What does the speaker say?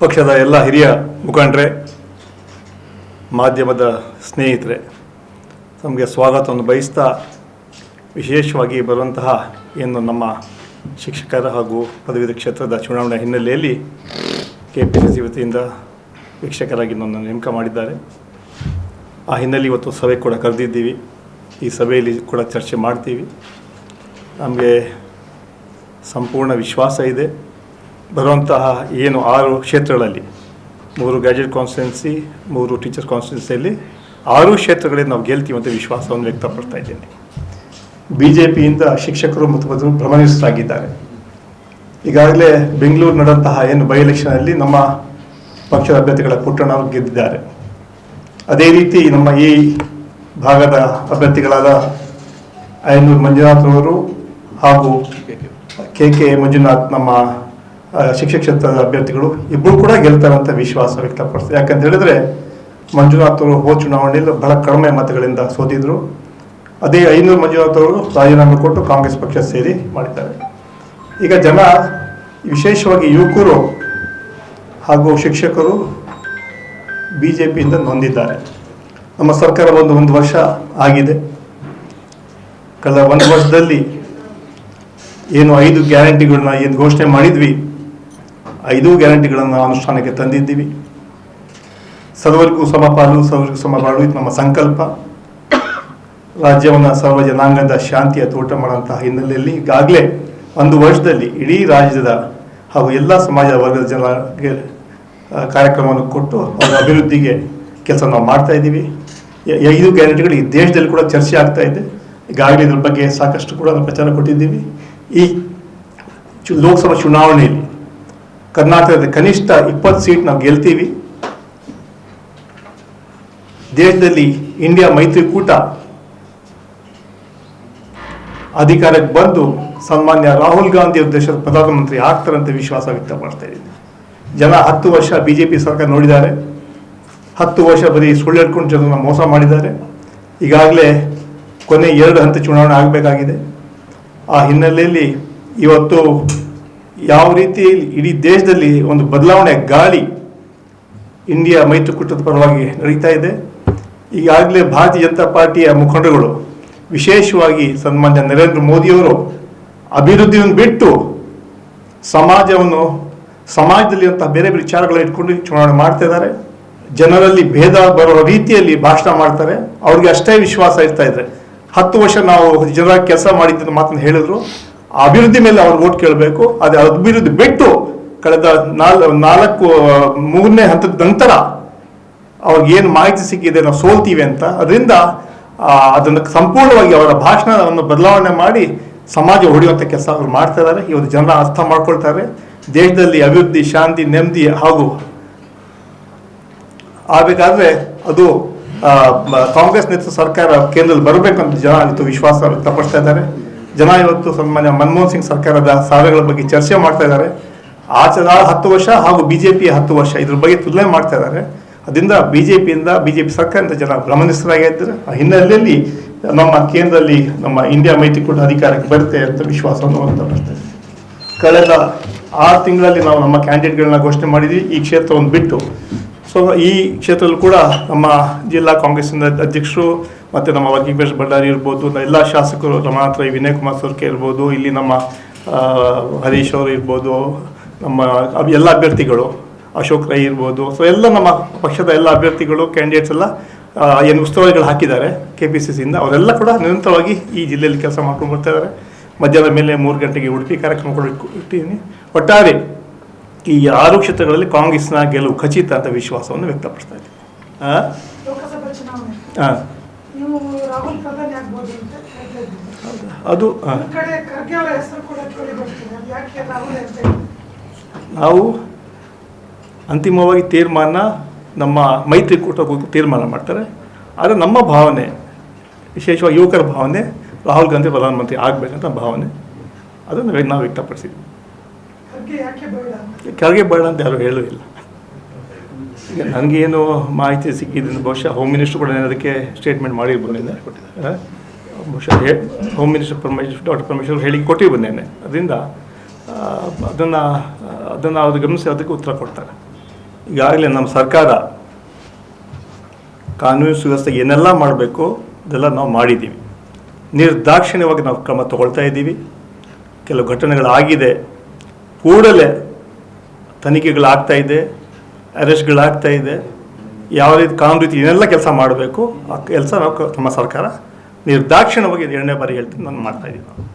ಪಕ್ಷದ ಎಲ್ಲ ಹಿರಿಯ ಮುಖಂಡರೆ, ಮಾಧ್ಯಮದ ಸ್ನೇಹಿತರೆ ನಮಗೆ ಸ್ವಾಗತವನ್ನು ಬಯಸ್ತಾ ವಿಶೇಷವಾಗಿ ಬರುವಂತಹ ಏನು ನಮ್ಮ ಶಿಕ್ಷಕರ ಹಾಗೂ ಪದವೀಧರ ಕ್ಷೇತ್ರದ ಚುನಾವಣೆ ಹಿನ್ನೆಲೆಯಲ್ಲಿ ಕೆ ಪಿ ಸಿ ಸಿ ವತಿಯಿಂದ ವೀಕ್ಷಕರಾಗಿ ನನ್ನ ನೇಮಕ ಮಾಡಿದ್ದಾರೆ. ಆ ಹಿನ್ನೆಲೆ ಇವತ್ತು ಸಭೆ ಕೂಡ ಕರೆದಿದ್ದೀವಿ. ಈ ಸಭೆಯಲ್ಲಿ ಕೂಡ ಚರ್ಚೆ ಮಾಡ್ತೀವಿ. ನಮಗೆ ಸಂಪೂರ್ಣ ವಿಶ್ವಾಸ ಇದೆ. ಬರುವಂತಹ ಏನು ಆರು ಕ್ಷೇತ್ರಗಳಲ್ಲಿ, ಮೂರು ಗ್ಯಾಜೆಟ್ ಕಾನ್ಸ್ಟಿಟ್ಯೂನ್ಸಿ ಮೂರು ಟೀಚರ್ ಕಾನ್ಸ್ಟಿಟ್ಯೂನ್ಸಿಯಲ್ಲಿ ಆರು ಕ್ಷೇತ್ರಗಳಲ್ಲಿ ನಾವು ಗೆಲ್ತೀವಿ ಅಂತ ವಿಶ್ವಾಸವನ್ನು ವ್ಯಕ್ತಪಡ್ತಾ ಇದ್ದೇನೆ. ಬಿ ಜೆ ಪಿಯಿಂದ ಶಿಕ್ಷಕರು ಮತ್ತು ಬದಲು ಭ್ರಮನಿಷ್ಠರಾಗಿದ್ದಾರೆ ಈಗಾಗಲೇ ಬೆಂಗಳೂರು ನಡೆದಂತಹ ಏನು ಬೈ ಎಲೆಕ್ಷನಲ್ಲಿ ನಮ್ಮ ಪಕ್ಷದ ಅಭ್ಯರ್ಥಿಗಳ ಪುಟ್ಟಣ್ಣ ಅವರು ಗೆದ್ದಿದ್ದಾರೆ. ಅದೇ ರೀತಿ ನಮ್ಮ ಈ ಭಾಗದ ಅಭ್ಯರ್ಥಿಗಳಾದ ಐನೂರು ಮಂಜುನಾಥ್ ಅವರು ಹಾಗೂ ಕೆ ಕೆ ಮಂಜುನಾಥ್ ನಮ್ಮ ಶಿಕ್ಷಕ ಕ್ಷೇತ್ರದ ಅಭ್ಯರ್ಥಿಗಳು ಇಬ್ಬರು ಕೂಡ ಗೆಲ್ತಾರೆ ಅಂತ ವಿಶ್ವಾಸ ವ್ಯಕ್ತಪಡಿಸ್ತಾರೆ. ಯಾಕಂತ ಹೇಳಿದ್ರೆ ಮಂಜುನಾಥ್ ಅವರು ಹೋದ ಚುನಾವಣೆಯಲ್ಲಿ ಬಹಳ ಕಡಿಮೆ ಮತಗಳಿಂದ ಸೋತಿದ್ರು. ಅದೇ ಐನೂರು ಮಂಜುನಾಥ್ ಅವರು ರಾಜೀನಾಮೆ ಕೊಟ್ಟು ಕಾಂಗ್ರೆಸ್ ಪಕ್ಷ ಸೇರಿ ಮಾಡಿದ್ದಾರೆ. ಈಗ ಜನ ವಿಶೇಷವಾಗಿ ಯುವಕರು ಹಾಗೂ ಶಿಕ್ಷಕರು ಬಿ ಜೆ ಪಿಯಿಂದ ನೊಂದಿದ್ದಾರೆ. ನಮ್ಮ ಸರ್ಕಾರ ಒಂದು ಒಂದು ವರ್ಷ ಆಗಿದೆ. ಕಳೆದ ಒಂದು ವರ್ಷದಲ್ಲಿ ಏನು ಐದು ಗ್ಯಾರಂಟಿಗಳನ್ನ ಏನು ಘೋಷಣೆ ಮಾಡಿದ್ವಿ ಐದು ಗ್ಯಾರಂಟಿಗಳನ್ನು ಅನುಷ್ಠಾನಕ್ಕೆ ತಂದಿದ್ದೀವಿ. ಸರ್ವರಿಗೂ ಸಮಪಾಲು ಸರ್ವರಿಗೂ ಸಮಪಾಲು ಇದು ನಮ್ಮ ಸಂಕಲ್ಪ. ರಾಜ್ಯವನ್ನು ಸರ್ವ ಜನಾಂಗದ ಶಾಂತಿಯ ತೋಟ ಮಾಡುವಂತಹ ಹಿನ್ನೆಲೆಯಲ್ಲಿ ಈಗಾಗಲೇ ಒಂದು ವರ್ಷದಲ್ಲಿ ಇಡೀ ರಾಜ್ಯದ ಹಾಗೂ ಎಲ್ಲ ಸಮಾಜ ವರ್ಗದ ಜನರಿಗೆ ಕಾರ್ಯಕ್ರಮವನ್ನು ಕೊಟ್ಟು ಅವರ ಅಭಿವೃದ್ಧಿಗೆ ಕೆಲಸ ನಾವು ಮಾಡ್ತಾ ಇದ್ದೀವಿ. ಐದು ಗ್ಯಾರಂಟಿಗಳು ಈ ದೇಶದಲ್ಲಿ ಕೂಡ ಚರ್ಚೆ ಆಗ್ತಾ ಇದೆ. ಈಗಾಗಲೇ ಇದ್ರ ಬಗ್ಗೆ ಸಾಕಷ್ಟು ಕೂಡ ನಾವು ಪ್ರಚಾರ ಕೊಟ್ಟಿದ್ದೀವಿ. ಈ ಲೋಕಸಭಾ ಚುನಾವಣೆಯಲ್ಲಿ ಕರ್ನಾಟಕದ ಕನಿಷ್ಠ ಇಪ್ಪತ್ತು ಸೀಟ್ ನಾವು ಗೆಲ್ತೀವಿ. ದೇಶದಲ್ಲಿ ಇಂಡಿಯಾ ಮೈತ್ರಿಕೂಟ ಅಧಿಕಾರಕ್ಕೆ ಬಂದು ಸನ್ಮಾನ್ಯ ರಾಹುಲ್ ಗಾಂಧಿ ದೇಶದ ಪ್ರಧಾನಮಂತ್ರಿ ಆಗ್ತಾರಂತ ವಿಶ್ವಾಸ ವ್ಯಕ್ತಪಡಿಸ್ತಾ ಇದ್ದೀನಿ. ಜನ ಹತ್ತು ವರ್ಷ ಬಿ ಜೆ ಪಿ ಸರ್ಕಾರ ನೋಡಿದ್ದಾರೆ. ಹತ್ತು ವರ್ಷ ಬರೀ ಸುಳ್ಳು ಹೇಳ್ಕೊಂಡು ಜನರನ್ನ ಮೋಸ ಮಾಡಿದ್ದಾರೆ. ಈಗಾಗಲೇ ಕೊನೆ ಎರಡು ಹಂತ ಚುನಾವಣೆ ಆಗಬೇಕಾಗಿದೆ. ಆ ಹಿನ್ನೆಲೆಯಲ್ಲಿ ಇವತ್ತು ಯಾವ ರೀತಿ ಇಡೀ ದೇಶದಲ್ಲಿ ಒಂದು ಬದಲಾವಣೆ ಗಾಳಿ ಇಂಡಿಯಾ ಮೈತ್ರಿಕೂಟದ ಪರವಾಗಿ ನಡೀತಾ ಇದೆ. ಈಗಾಗಲೇ ಭಾರತೀಯ ಜನತಾ ಪಾರ್ಟಿಯ ಮುಖಂಡಗಳು ವಿಶೇಷವಾಗಿ ಸನ್ಮಾನ್ಯ ನರೇಂದ್ರ ಮೋದಿಯವರು ಅಭಿವೃದ್ಧಿಯನ್ನು ಬಿಟ್ಟು ಸಮಾಜವನ್ನು, ಸಮಾಜದಲ್ಲಿ ಅಂತ ಬೇರೆ ಬೇರೆ ವಿಚಾರಗಳ ಇಟ್ಕೊಂಡು ಚುನಾವಣೆ ಮಾಡ್ತಾ ಇದ್ದಾರೆ. ಜನರಲ್ಲಿ ಭೇದ ಬರೋ ರೀತಿಯಲ್ಲಿ ಭಾಷಣ ಮಾಡ್ತಾರೆ. ಅವ್ರಿಗೆ ಅಷ್ಟೇ ವಿಶ್ವಾಸ ಇರ್ತಾ ಇದ್ರೆ ಹತ್ತು ವರ್ಷ ನಾವು ಜನರ ಕೆಲಸ ಮಾಡಿದ್ದನ್ನು ಮಾತನ್ನು ಹೇಳಿದ್ರು. ಅಭಿವೃದ್ಧಿ ಮೇಲೆ ಅವ್ರು ಓಟ್ ಕೇಳಬೇಕು. ಅದೇ ಅಭಿವೃದ್ಧಿ ಬಿಟ್ಟು ಕಳೆದ ನಾಲ್, ನಾಲ್ಕು ಮೂರನೇ ಹಂತದ ನಂತರ ಅವ್ರಿಗೆ ಏನು ಮಾಹಿತಿ ಸಿಕ್ಕಿದೆ ನಾವು ಸೋಲ್ತೀವಿ ಅಂತ. ಅದರಿಂದ ಅದನ್ನು ಸಂಪೂರ್ಣವಾಗಿ ಅವರ ಭಾಷಣವನ್ನು ಬದಲಾವಣೆ ಮಾಡಿ ಸಮಾಜ ಹೊಡೆಯುವಂಥ ಕೆಲಸ ಅವರು ಮಾಡ್ತಾ ಇದ್ದಾರೆ ಇವತ್ತು ಜನರ ಅರ್ಥ ಮಾಡ್ಕೊಳ್ತಾರೆ. ದೇಶದಲ್ಲಿ ಅಭಿವೃದ್ಧಿ, ಶಾಂತಿ, ನೆಮ್ಮದಿ ಹಾಗೂ ಆಗಬೇಕಾದ್ರೆ ಅದು ಕಾಂಗ್ರೆಸ್ ನೇತೃತ್ವ ಸರ್ಕಾರ ಕೇಂದ್ರದಲ್ಲಿ ಬರಬೇಕಂತ ಜನ ಅಂತ ವಿಶ್ವಾಸ ವ್ಯಕ್ತಪಡಿಸ್ತಾ ಇದ್ದಾರೆ. ಜನ ಇವತ್ತು ಸನ್ಮಾನ್ಯ ಮನಮೋಹನ್ ಸಿಂಗ್ ಸರ್ಕಾರದ ಸಾಧನೆಗಳ ಬಗ್ಗೆ ಚರ್ಚೆ ಮಾಡ್ತಾ ಇದ್ದಾರೆ. ಆಚದ ಹತ್ತು ವರ್ಷ ಹಾಗೂ ಬಿಜೆಪಿಯ ಹತ್ತು ವರ್ಷ, ಇದ್ರ ಬಗ್ಗೆ ತುಲನೆ ಮಾಡ್ತಾ ಇದ್ದಾರೆ. ಅದರಿಂದ ಜೆ ಬಿಜೆಪಿ ಸರ್ಕಾರದಿಂದ ಜನ ಭ್ರಮನಿಸ್ತರಾಗಿದ್ದಾರೆ ಆ ಹಿನ್ನೆಲೆಯಲ್ಲಿ ನಮ್ಮ ಕೇಂದ್ರದಲ್ಲಿ ನಮ್ಮ ಇಂಡಿಯಾ ಮೈತ್ರಿಕೂಟ ಅಧಿಕಾರಕ್ಕೆ ಬರುತ್ತೆ ಅಂತ ವಿಶ್ವಾಸವನ್ನು ಇದ್ದಾರೆ ಕಳೆದ ಆರು ತಿಂಗಳಲ್ಲಿ ನಾವು ನಮ್ಮ ಕ್ಯಾಂಡಿಡೇಟ್ಗಳನ್ನ ಘೋಷಣೆ ಮಾಡಿದ್ವಿ. ಈ ಕ್ಷೇತ್ರವನ್ನು ಬಿಟ್ಟು. ಸೊ ಈ ಕ್ಷೇತ್ರದಲ್ಲೂ ಕೂಡ ನಮ್ಮ ಜಿಲ್ಲಾ ಕಾಂಗ್ರೆಸ್ಸಿನ ಅಧ್ಯಕ್ಷರು ಮತ್ತು ನಮ್ಮ ವರ್ಕಿಂಗ್ ಪ್ರೆಸ್ ಭಂಡಾರಿ ಇರ್ಬೋದು ನ- ಎಲ್ಲ ಶಾಸಕರು ರಮಾನಾಥ್ ರೈ ವಿನಯ್ ಕುಮಾರ್ ಸೋರ್ಕೆ ಇರ್ಬೋದು ಇಲ್ಲಿ ನಮ್ಮ ಹರೀಶ್ ಅವರು ಇರ್ಬೋದು ನಮ್ಮ ಎಲ್ಲ ಅಭ್ಯರ್ಥಿಗಳು ಅಶೋಕ್ ರೈ ಇರ್ಬೋದು ಸೊ ಎಲ್ಲ ನಮ್ಮ ಪಕ್ಷದ ಎಲ್ಲ ಅಭ್ಯರ್ಥಿಗಳು ಕ್ಯಾಂಡಿಡೇಟ್ಸ್ ಎಲ್ಲ ಏನು ಉಸ್ತುವಾರಿಗಳು ಹಾಕಿದ್ದಾರೆ ಕೆ ಪಿ ಸಿ ಸಿಯಿಂದ ಅವರೆಲ್ಲ ಕೂಡ ನಿರಂತರವಾಗಿ ಈ ಜಿಲ್ಲೆಯಲ್ಲಿ ಕೆಲಸ ಮಾಡ್ಕೊಂಡು ಬರ್ತಾ ಇದ್ದಾರೆ. ಮಧ್ಯಾಹ್ನ ಮೇಲೆ ಮೂರು ಗಂಟೆಗೆ ಉಡುಪಿ ಕಾರ್ಯಕ್ರಮ ಕೂಡ ಇಟ್ಟಿದ್ದೀನಿ. ಒಟ್ಟಾರೆ ಈ ಆರು ಕ್ಷೇತ್ರಗಳಲ್ಲಿ ಕಾಂಗ್ರೆಸ್ನ ಗೆಲುವು ಖಚಿತ ಅಂತ ವಿಶ್ವಾಸವನ್ನು ವ್ಯಕ್ತಪಡಿಸ್ತಾ ಇದ್ದೀನಿ. ಆ? ರಾಹುಲ್ ಪ್ರಧಾನಿ ಆಗ್ಬೋದು ಅಂತ ಹೇಳ್ತಾ ಇದ್ದೀರಿ. ಅದು ಆ, ಒಂದ್ ಕಡೆ ಖರ್ಗೆ ಅವರ ಹೆಸರು ಕೂಡ ಕೇಳಿ ಬರ್ತಿದೆ ಯಾಕೆ ರಾಹುಲ್ ಅಂತ ಹೇಳಿ? ನಾವು ಅಂತಿಮವಾಗಿ ತೀರ್ಮಾನ ನಮ್ಮ ಮೈತ್ರಿಕೂಟ ಹೋಗಿ ತೀರ್ಮಾನ ಮಾಡ್ತಾರೆ ಆದರೆ ನಮ್ಮ ಭಾವನೆ ವಿಶೇಷವಾಗಿ ಯುವಕರ ಭಾವನೆ ರಾಹುಲ್ ಗಾಂಧಿ ಪ್ರಧಾನಮಂತ್ರಿ ಆಗಬೇಕಂತ ಭಾವನೆ ಅದನ್ನು ನಾವು ವ್ಯಕ್ತಪಡಿಸಿದ್ವಿ ಖರ್ಗೆ ಯಾಕೆ ಬೇಡ ಅಂತ? ಕೆಳಗೆ ಬೇಡ ಅಂತ ಯಾರು ಹೇಳೂ ಇಲ್ಲ ನನಗೇನು ಮಾಹಿತಿ ಸಿಕ್ಕಿದ್ದೀನಿ ಬಹುಶಃ ಹೋಮ್ ಮಿನಿಸ್ಟರ್ ಕೂಡ ನಾನು ಅದಕ್ಕೆ ಸ್ಟೇಟ್ಮೆಂಟ್ ಮಾಡಿ ಬಂದಿದ್ದೆ ಬಹುಶಃ home minister Parameshwar doctor Parameshwar ಹೇಳಿ ಕೊಟ್ಟಿ ಬಂದೇನೆ ಅದರಿಂದ ಅದನ್ನು ಅದನ್ನು ಅವ್ರು ಗಮನಿಸಿ ಅದಕ್ಕೆ ಉತ್ತರ ಕೊಡ್ತಾರೆ. ಈಗಾಗಲೇ ನಮ್ಮ ಸರ್ಕಾರ ಕಾನೂನು ಸುವ್ಯವಸ್ಥೆ ಏನೆಲ್ಲ ಮಾಡಬೇಕು ಅದೆಲ್ಲ ನಾವು ಮಾಡಿದ್ದೀವಿ. ನಿರ್ದಾಕ್ಷಿಣ್ಯವಾಗಿ ನಾವು ಕ್ರಮ ತಗೊಳ್ತಾ ಇದ್ದೀವಿ. ಕೆಲವು ಘಟನೆಗಳಾಗಿದೆ. ಕೂಡಲೇ ತನಿಖೆಗಳಾಗ್ತಾ ಇದೆ. ಅರೆಸ್ಟ್ಗಳಾಗ್ತಾ ಇದೆ. ಯಾವ ರೀತಿ, ಕಾನೂನು ರೀತಿ ಏನೆಲ್ಲ ಕೆಲಸ ಮಾಡಬೇಕು, ಆ ಕೆಲಸ ನಾವು ನಮ್ಮ ಸರ್ಕಾರ ನಿರ್ದಾಕ್ಷಿಣ್ಯವಾಗಿ ಎರಡನೇ ಬಾರಿ ಹೇಳ್ತೀನಿ, ನಾನು ಮಾಡ್ತಾ ಇದ್ದೀನಿ.